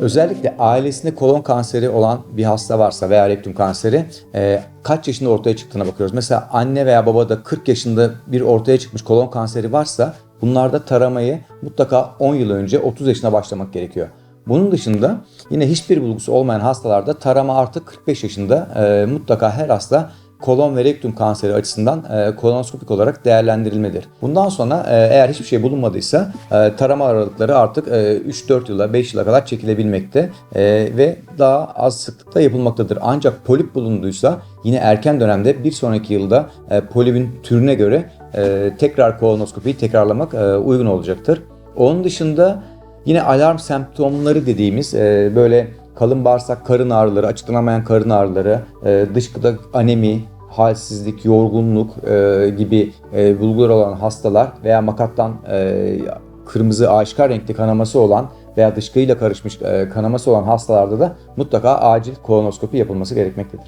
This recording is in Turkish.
Özellikle ailesinde kolon kanseri olan bir hasta varsa veya rektum kanseri e, kaç yaşında ortaya çıktığına bakıyoruz. Mesela anne veya babada 40 yaşında bir ortaya çıkmış kolon kanseri varsa bunlarda taramayı mutlaka 10 yıl önce 30 yaşına başlamak gerekiyor. Bunun dışında yine hiçbir bulgusu olmayan hastalarda tarama artık 45 yaşında e, mutlaka her hasta kolon ve rektum kanseri açısından e, kolonoskopik olarak değerlendirilmedir. Bundan sonra e, eğer hiçbir şey bulunmadıysa e, tarama aralıkları artık e, 3-4 yıla 5 yıla kadar çekilebilmekte e, ve daha az sıklıkta yapılmaktadır. Ancak polip bulunduysa yine erken dönemde bir sonraki yılda e, polipin türüne göre e, tekrar kolonoskopiyi tekrarlamak e, uygun olacaktır. Onun dışında Yine alarm semptomları dediğimiz e, böyle kalın bağırsak karın ağrıları, açıklanamayan karın ağrıları, e, dışkıda anemi, halsizlik, yorgunluk e, gibi e, bulgular olan hastalar veya makattan e, kırmızı aşikar renkli kanaması olan veya dışkıyla karışmış e, kanaması olan hastalarda da mutlaka acil kolonoskopi yapılması gerekmektedir.